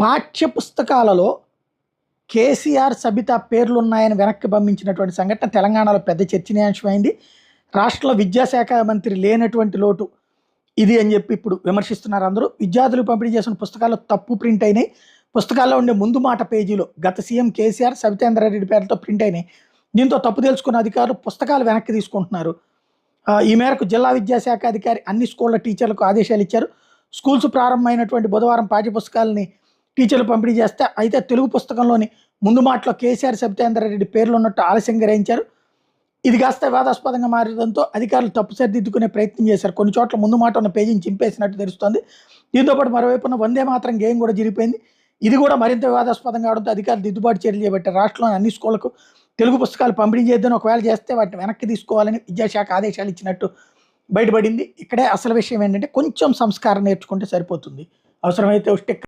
పాఠ్య పుస్తకాలలో కేసీఆర్ సబిత పేర్లు ఉన్నాయని వెనక్కి పంపించినటువంటి సంఘటన తెలంగాణలో పెద్ద చర్చనీయాంశమైంది. రాష్ట్ర విద్యాశాఖ మంత్రి లేనటువంటి లోటు ఇది అని చెప్పి ఇప్పుడు విమర్శిస్తున్నారు అందరూ. విద్యార్థులు పంపిణీ చేసిన పుస్తకాలు తప్పు ప్రింట్ అయినాయి. పుస్తకాల్లో ఉండే ముందు మాట పేజీలో గత సీఎం కేసీఆర్ సబితేంద్రారెడ్డి పేరుతో ప్రింట్ అయినాయి. దీంతో తప్పు తెలుసుకున్న అధికారులు పుస్తకాలు వెనక్కి తీసుకుంటున్నారు. ఈ మేరకు జిల్లా విద్యాశాఖ అధికారి అన్ని స్కూళ్ళ టీచర్లకు ఆదేశాలు ఇచ్చారు. స్కూల్స్ ప్రారంభమైనటువంటి బుధవారం పాఠ్యపుస్తకాలని టీచర్లు పంపిణీ చేస్తే అయితే తెలుగు పుస్తకంలోని ముందు మాటలో కేసీఆర్ సబితేంద్రారెడ్డి పేర్లు ఉన్నట్టు ఆలస్యం గ్రహించారు. ఇది కాస్త వివాదాస్పదంగా మారడంతో అధికారులు తప్పు సరిదిద్దుకునే ప్రయత్నం చేశారు. కొన్ని చోట్ల ముందు మాట ఉన్న పేజీని చింపేసినట్టు తెలుస్తోంది. దీంతో పాటు మరోవైపున వందే మాత్రం గేమ్ కూడా జరిగిపోయింది. ఇది కూడా మరింత వివాదాస్పదం కావడంతో అధికారులు దిద్దుబాటు చర్యలు చేపట్టారు. రాష్ట్రంలోని అన్ని స్కూళ్ళకు తెలుగు పుస్తకాలు పంపిణీ చేద్దని ఒకవేళ చేస్తే వాటిని వెనక్కి తీసుకోవాలని విద్యాశాఖ ఆదేశాలు ఇచ్చినట్టు బయటపడింది. ఇక్కడే అసలు విషయం ఏంటంటే కొంచెం సంస్కారం నేర్చుకుంటే సరిపోతుంది. అవసరమైతే స్టిక్